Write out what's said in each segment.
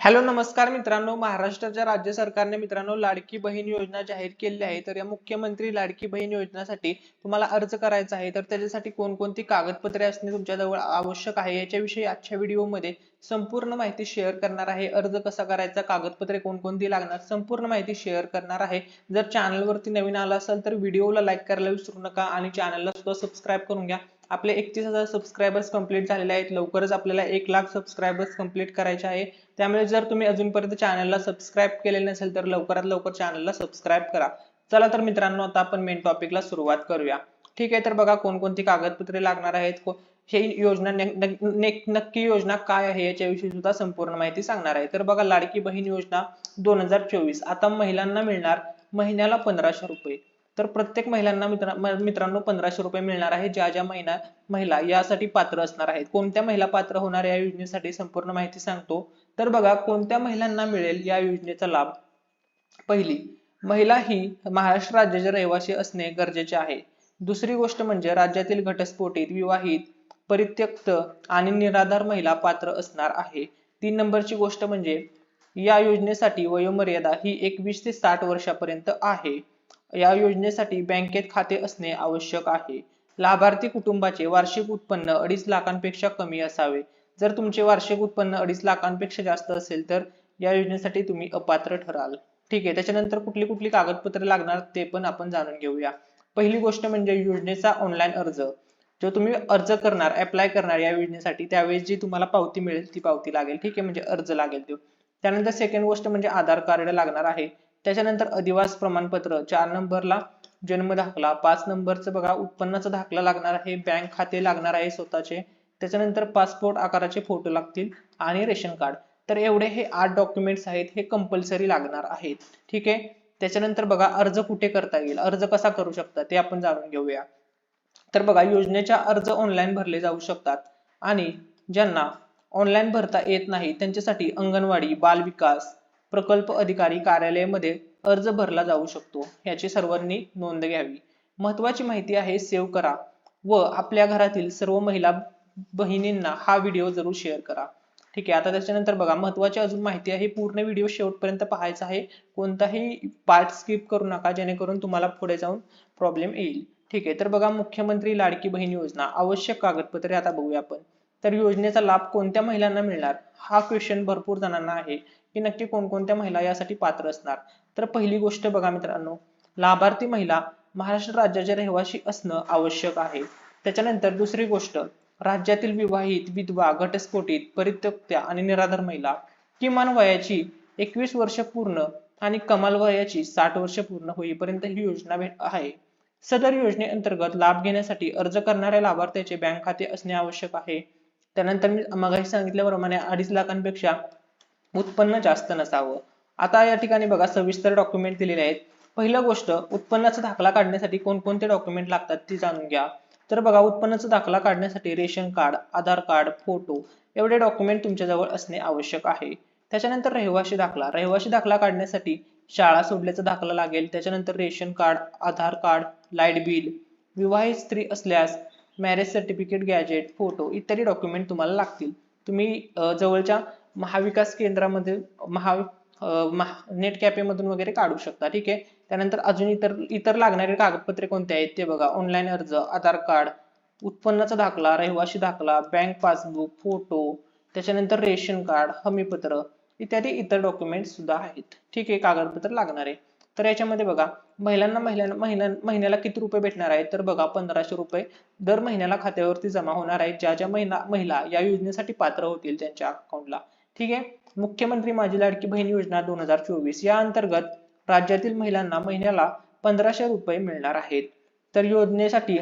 Hello नमस्कार मित्रांनो. महाराष्ट्राच्या राज्य सरकारने मित्रांनो लाडकी बहीण योजना जाहीर केली आहे. तर या मुख्यमंत्री लाडकी बहीण योजनासाठी तुम्हाला अर्ज करायचा आहे. तर त्याच्यासाठी कोणकोणती कागदपत्रे असणे तुमच्याजवळ आवश्यक आहे? याच्याविषयी आजच्या व्हिडिओमध्ये संपूर्ण माहिती शेअर करणार आहे. अर्ज कसा करायचा? कागदपत्रे कोणकोणती लागणार? संपूर्ण माहिती शेअर करणार आहे. जर चॅनलवरती नवीन आला असाल तर व्हिडिओला लाईक करायला विसरू नका आणि चॅनलला सुद्धा सबस्क्राईब करून घ्या. आपले एकतीस हजार सबस्क्रायबर्स कंप्लीट झालेले आहेत. लवकरच आपल्याला एक लाख सबस्क्रायबर्स कंप्लीट करायचे आहे. त्यामुळे जर तुम्ही अजूनपर्यंत चॅनलला सबस्क्राईब केलेले नसेल तर लवकरात लवकर चॅनलला सबस्क्राईब करा. चला तर मित्रांनो आता आपण मेन टॉपिकला सुरुवात करूया. ठीक आहे तर बघा कोणकोणती कागदपत्रे लागणार आहेत. हे योजना नक्की योजना काय आहे याच्याविषयी सुद्धा संपूर्ण माहिती सांगणार आहे. तर बघा लाडकी बहीण योजना दोन हजार चोवीस. आता महिलांना मिळणार महिन्याला पंधराशे रुपये. तर प्रत्येक महिलांना मित्र मित्रांनो पंधराशे रुपये मिळणार आहे. ज्या ज्या महिना महिला यासाठी पात्र असणार आहेत. कोणत्या महिला पात्र होणार या योजनेसाठी संपूर्ण माहिती सांगतो. तर बघा कोणत्या महिलांना मिळेल या योजनेचा लाभ? पहिली महिला ही महाराष्ट्र राज्याचे रहिवासी असणे गरजेचे आहे. दुसरी गोष्ट म्हणजे राज्यातील घटस्फोटीत विवाहित परित्यक्त आणि निराधार महिला पात्र असणार आहे. तीन नंबरची गोष्ट म्हणजे या योजनेसाठी वयोमर्यादा ही एकवीस ते साठ वर्षापर्यंत आहे. या योजनेसाठी बँकेत खाते असणे आवश्यक आहे. लाभार्थी कुटुंबाचे वार्षिक उत्पन्न अडीच लाखांपेक्षा कमी असावे. जर तुमचे वार्षिक उत्पन्न अडीच लाखांपेक्षा जास्त असेल तर या योजनेसाठी तुम्ही अपात्र ठराल. ठीक आहे त्याच्यानंतर कुठली कुठली कागदपत्रे लागणार ते पण आपण जाणून घेऊया. पहिली गोष्ट म्हणजे योजनेचा ऑनलाईन अर्ज. जो तुम्ही अर्ज करणार अप्लाय करणार या योजनेसाठी त्यावेळेस जी तुम्हाला पावती मिळेल ती पावती लागेल. ठीक आहे म्हणजे अर्ज लागेल तो. त्यानंतर सेकंड गोष्ट म्हणजे आधार कार्ड लागणार आहे. त्याच्यानंतर अधिवास प्रमाणपत्र चार नंबरला जन्म दाखला पाच नंबरचं बघा उत्पन्नाचा दाखला लागणार आहे बँक खाते लागणार आहे स्वतःचे त्याच्यानंतर पासपोर्ट आकाराचे फोटो लागतील आणि रेशन कार्ड. तर एवढे हे आठ डॉक्युमेंट्स आहेत हे कंपल्सरी लागणार आहेत. ठीक आहे? त्याच्यानंतर बघा अर्ज कुठे करता येईल? अर्ज कसा करू शकता? ते आपण जाणून घेऊया. तर बघा योजनेच्या अर्ज ऑनलाईन भरले जाऊ शकतात आणि ज्यांना ऑनलाईन भरता येत नाही त्यांच्यासाठी अंगणवाडी बाल विकास प्रकल्प अधिकारी कार्यालयामध्ये अर्ज भरला जाऊ शकतो याची सर्वांनी नोंद घ्यावी. महत्वाची माहिती आहे सेव्ह करा व आपल्या घरातील सर्व महिला बहिणींना हा व्हिडिओ जरूर शेअर करा. ठीक आहे आता त्याच्यानंतर बघा महत्वाची अजून माहिती आहे पूर्ण व्हिडिओ शेवटपर्यंत पाहायचा आहे. कोणताही पार्ट स्किप करू नका जेणेकरून तुम्हाला पुढे जाऊन प्रॉब्लेम येईल. ठीक आहे तर बघा मुख्यमंत्री लाडकी बहीण योजना आवश्यक कागदपत्रे आता बघूया आपण. तर योजनेचा लाभ कोणत्या महिलांना मिळणार? हा क्वेश्चन भरपूर जणांना आहे. की नक्की कोणकोणत्या महिला यासाठी पात्र असणार. तर पहिली गोष्ट बघा मित्रांनो लाभार्थी महिला महाराष्ट्र राज्याच्या रहिवाशी असणं आवश्यक आहे. त्याच्यानंतर दुसरी गोष्ट राज्यातील विवाहित विधवा घटस्फोटित परित्यक्त्या आणि निराधार महिला किमान वयाची एकवीस वर्ष पूर्ण आणि कमाल वयाची साठ वर्ष पूर्ण होईपर्यंत ही योजना आहे. सदर योजनेअंतर्गत लाभ घेण्यासाठी अर्ज करणाऱ्या लाभार्थ्याचे बँक खाते असणे आवश्यक आहे. त्यानंतर मी मगाशी सांगितल्याप्रमाणे अडीच लाखांपेक्षा उत्पन्न जास्त नसावं. आता या ठिकाणी बघा सविस्तर डॉक्युमेंट दिलेले आहेत. पहिलं गोष्ट उत्पन्नाचा दाखला काढण्यासाठी कोणकोणते डॉक्युमेंट लागतात ती जाणून घ्या. तर बघा उत्पन्नाचा दाखला काढण्यासाठी ration card Aadhaar card photo एवढे डॉक्युमेंट तुमच्याजवळ असणे आवश्यक आहे. त्याच्यानंतर रहिवाशी दाखला. रहिवाशी दाखला काढण्यासाठी शाळा सोडल्याचा दाखला लागेल. त्याच्यानंतर ration card Aadhaar card light bill विवाहित स्त्री असल्यास मॅरेज सर्टिफिकेट गॅजेट फोटो इत्यादी डॉक्युमेंट तुम्हाला लागतील. तुम्ही जवळच्या महाविकास केंद्रामध्ये महा नेट कॅफे मधून वगैरे काढू शकता ठीक आहे? त्यानंतर अजून इतर इतर लागणारे कागदपत्रे कोणते आहेत ते बघा. ऑनलाईन अर्ज आधार कार्ड उत्पन्नाचा दाखला रहिवाशी दाखला बँक पासबुक फोटो त्याच्यानंतर रेशन कार्ड हमीपत्र इत्यादी इतर डॉक्युमेंट सुद्धा आहेत ठीक आहे? कागदपत्र लागणारे. तर याच्यामध्ये बघा महिलांना महिलांना महिन्या महिन्याला किती रुपये भेटणार आहेत? तर बघा पंधराशे रुपये दर महिन्याला खात्यावरती जमा होणार आहेत. ज्या ज्या महिला महिला या योजनेसाठी पात्र होतील त्यांच्या अकाउंटला ठीक आहे? मुख्यमंत्री माझी लाडकी बहीण योजना दोन हजार चोवीस या अंतर्गत राज्यातील महिलांना महिन्याला पंधराशे रुपये मिळणार आहेत. तर योजनेसाठी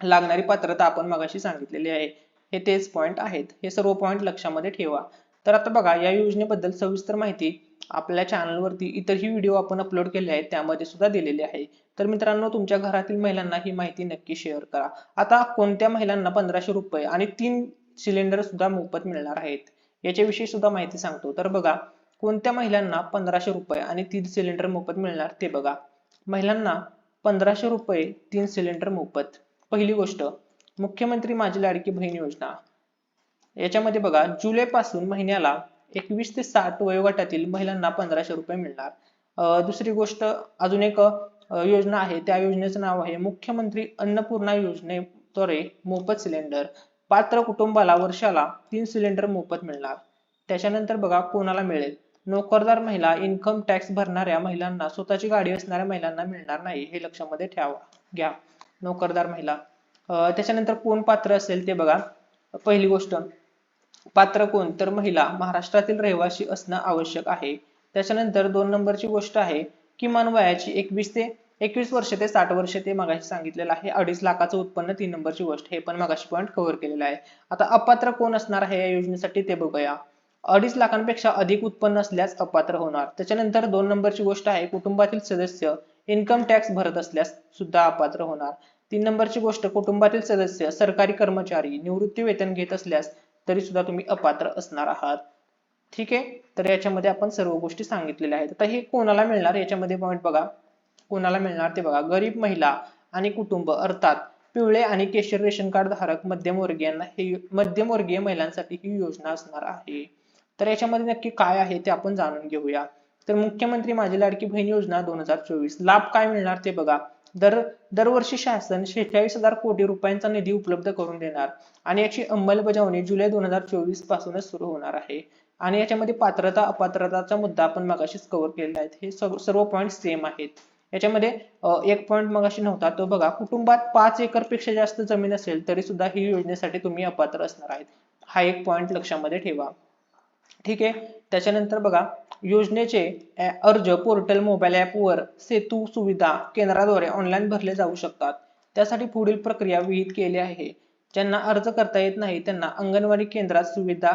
लागणारी पात्रता आपण मगाशी सांगितलेली आहे. हे तेच पॉइंट आहेत. हे सर्व पॉइंट लक्षामध्ये ठेवा. तर आता बघा या योजनेबद्दल सविस्तर माहिती आपल्या चॅनलवरती इतरही व्हिडिओ आपण अपलोड केले आहेत त्यामध्ये सुद्धा दिलेले आहे. तर मित्रांनो तुमच्या घरातील महिलांना ही माहिती नक्की शेअर करा. आता कोणत्या महिलांना पंधराशे रुपये आणि तीन सिलेंडर सुद्धा मोफत मिळणार आहेत? याच्याविषयी सुद्धा माहिती सांगतो. तर बघा कोणत्या महिलांना पंधराशे रुपये आणि तीन सिलेंडर मोफत मिळणार ते बघा. महिलांना पंधराशे रुपये तीन सिलेंडर मोफत. पहिली गोष्ट मुख्यमंत्री माझी लाडकी बहीण योजना. याच्यामध्ये बघा जुलै पासून महिन्याला एकवीस ते साठ वयोगटातील महिलांना पंधराशे रुपये मिळणार. दुसरी गोष्ट अजून एक योजना आहे. त्या योजनेचं नाव आहे मुख्यमंत्री अन्नपूर्णा योजनेद्वारे मोफत सिलेंडर पात्र कुटुंबाला वर्षाला तीन सिलेंडर मोफत मिळणार. त्याच्यानंतर बघा कोणाला मिळेल? नोकरदार महिला इन्कम टॅक्स भरणाऱ्या महिलांना स्वतःची गाडी असणाऱ्या महिलांना मिळणार नाही हे लक्षामध्ये ठेवा. घ्या. नोकरदार महिला. अं, त्याच्यानंतर कोण पात्र असेल ते बघा. पहिली गोष्ट पात्र कोण? तर महिला. महाराष्ट्रातील रहिवासी असणं आवश्यक आहे. त्याच्यानंतर दोन नंबरची गोष्ट आहे किमान वयाची एकवीस ते एकवीस वर्ष ते साठ वर्ष ते मगाशी सांगितलेलं आहे. अडीच लाखाचं उत्पन्न तीन नंबरची गोष्ट हे पण मगाशी पॉईंट कव्हर केलेलं आहे. आता अपात्र कोण असणार आहे या योजनेसाठी ते बघूया. अडीच लाखांपेक्षा अधिक उत्पन्न असल्यास अपात्र होणार. त्याच्यानंतर दोन नंबरची गोष्ट आहे कुटुंबातील सदस्य इन्कम टॅक्स भरत असल्यास सुद्धा अपात्र होणार. तीन नंबरची गोष्ट कुटुंबातील सदस्य सरकारी कर्मचारी निवृत्ती वेतन घेत असल्यास तरी सुद्धा तुम्ही अपात्र असणार आहात. ठीक आहे? तर याच्यामध्ये आपण सर्व गोष्टी सांगितलेल्या आहेत. आता हे कोणाला मिळणार? याच्यामध्ये पॉईंट बघा. कोणाला मिळणार ते बघा गरीब महिला आणि कुटुंब अर्थात पिवळे आणि केशर रेशन कार्ड धारक मध्यमवर्गीयांना हे मध्यमवर्गीय महिलांसाठी ही योजना असणार आहे. तर याच्यामध्ये नक्की काय आहे ते आपण जाणून घेऊया. तर मुख्यमंत्री माझी लाडकी बहीण योजना दोन हजार चोवीस लाभ काय मिळणार ते बघा. दर दरवर्षी शासन शेहेचाळीस हजार कोटी रुपयांचा निधी उपलब्ध करून देणार आणि याची अंमलबजावणी जुलै दोन हजार चोवीस पासूनच सुरू होणार आहे. आणि याच्यामध्ये पात्रता अपात्रताचा मुद्दा आपण मगाशीच कव्हर केलेला आहे. हे सर्व सर्व पॉईंट सेम आहेत. याच्यामध्ये एक पॉईंट मगाशी नव्हता. तो बघा कुटुंबात पाच एकरपेक्षा जास्त जमीन असेल तरी सुद्धा ही योजनेसाठी तुम्ही अपात्र असणार आहेत. हा एक पॉईंट लक्षामध्ये ठेवा. ठीक आहे? त्याच्यानंतर बघा योजनेचे अर्ज पोर्टल मोबाईल ऍप वर सेतू सुविधा केंद्राद्वारे ऑनलाईन भरले जाऊ शकतात. त्यासाठी पुढील प्रक्रिया विहित केली आहे. ज्यांना अर्ज करता येत नाही त्यांना अंगणवाडी केंद्रात सुविधा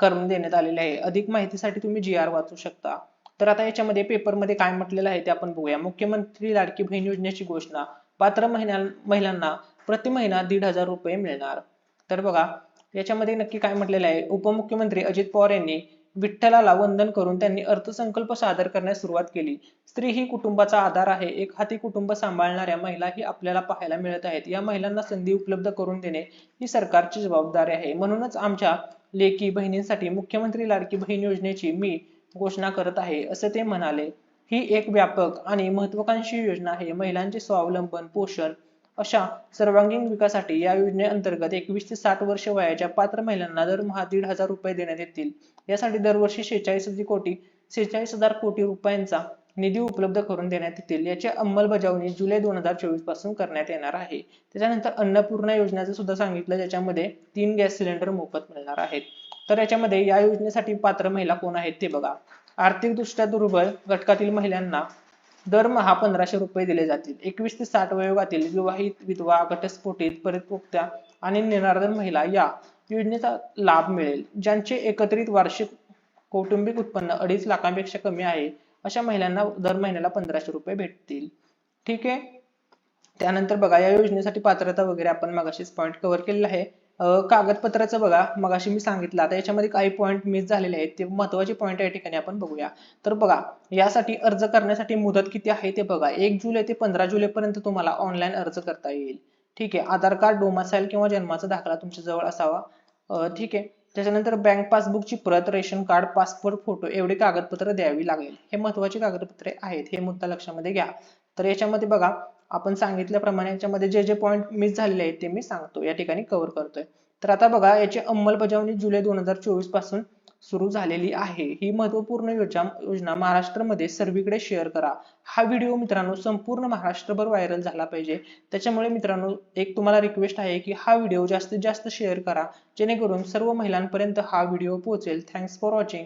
करून देण्यात आलेली आहे. अधिक माहितीसाठी तुम्ही जी आर वाचू शकता. तर आता याच्यामध्ये पेपरमध्ये काय म्हटलेलं आहे ते आपण बघूया. मुख्यमंत्री लाडकी बहीण योजनेची घोषणा पात्र महिन्या महिलांना प्रति महिना दीड हजार रुपये मिळणार. तर बघा याच्यामध्ये नक्की काय म्हटलेलं आहे? उपमुख्यमंत्री अजित पवार यांनी विठ्ठलाला वंदन करून त्यांनी अर्थसंकल्प सादर करण्यास सुरुवात केली. स्त्री ही कुटुंबाचा आधार आहे. एक हाती कुटुंब सांभाळणाऱ्या महिला ही आपल्याला पाहायला मिळत आहेत. या महिलांना संधी उपलब्ध करून देणे ही सरकारची जबाबदारी आहे. म्हणूनच आमच्या लेकी बहिणींसाठी मुख्यमंत्री लाडकी बहीण योजनेची मी घोषणा करत आहे असे ते म्हणाले. ही एक व्यापक आणि महत्वाकांक्षी योजना आहे. महिलांचे स्वावलंबन पोषण अशा सर्वांगीण विकासासाठी या योजनेअंतर्गत एकवीस ते साठ वर्ष वयाच्या पात्र महिलांना दरमहा दीड हजार रुपये देण्यात येतील. यासाठी दरवर्षी शेहेचाळीस कोटी शेहेचाळीस हजार कोटी रुपयांचा निधी उपलब्ध करून देण्यात येतील. याची अंमलबजावणी जुलै दोन हजार चोवीसपासून करण्यात येणार आहे. त्याच्यानंतर अन्नपूर्णा योजनेचं सुद्धा सांगितलं ज्याच्यामध्ये तीन गॅस सिलेंडर मोफत मिळणार आहेत. तर याच्यामध्ये या योजनेसाठी पात्र महिला कोण आहेत ते बघा. आर्थिकदृष्ट्या दुर्बल घटकातील महिलांना दरमहा पंधराशे रुपये दिले जातील. एकवीस ते साठ वयोगातील विवाहित विधवा घटस्फोटित परिपोक्त्या आणि निराधार महिला या योजनेचा लाभ मिळेल. ज्यांचे एकत्रित वार्षिक कौटुंबिक उत्पन्न अडीच लाखांपेक्षा कमी आहे अशा महिलांना दर महिन्याला पंधराशे रुपये भेटतील. ठीक आहे? त्यानंतर बघा या योजनेसाठी पात्रता वगैरे आपण मगाशीच पॉईंट कव्हर केलेला आहे. कागदपत्राचं बघा मगाशी मी सांगितलं आता याच्यामध्ये काही पॉईंट मिस झालेले आहेत ते महत्त्वाचे पॉईंट या ठिकाणी आपण बघूया. तर बघा यासाठी अर्ज करण्यासाठी मुदत किती आहे ते बघा. एक जुलै ते पंधरा जुलै पर्यंत तुम्हाला ऑनलाईन अर्ज करता येईल. ठीक आहे? आधार कार्ड डोमासाईल किंवा जन्माचा दाखला तुमच्या जवळ असावा ठीक आहे? त्याच्यानंतर बँक पासबुकची प्रत रेशन कार्ड पासपोर्ट फोटो एवढी कागदपत्र द्यावी लागेल. हे महत्वाची कागदपत्रे आहेत हे मुद्दा लक्षामध्ये घ्या. तर याच्यामध्ये बघा आपण सांगितल्याप्रमाणे याच्यामध्ये जे जे पॉईंट मिस झालेले आहेत ते मी सांगतो या ठिकाणी कव्हर करतोय. तर आता बघा याची अंमलबजावणी जुलै दोन हजार चोवीसपासून सुरू झालेली आहे. ही महत्त्वपूर्ण योजना योजना महाराष्ट्रामध्ये सर्वीकडे शेअर करा. हा व्हिडिओ मित्रांनो संपूर्ण महाराष्ट्रभर व्हायरल झाला पाहिजे. त्याच्यामुळे मित्रांनो एक तुम्हाला रिक्वेस्ट आहे की हा व्हिडिओ जास्तीत जास्त शेअर करा. जेणेकरून सर्व महिलांपर्यंत हा व्हिडिओ पोहोचेल. Thanks for watching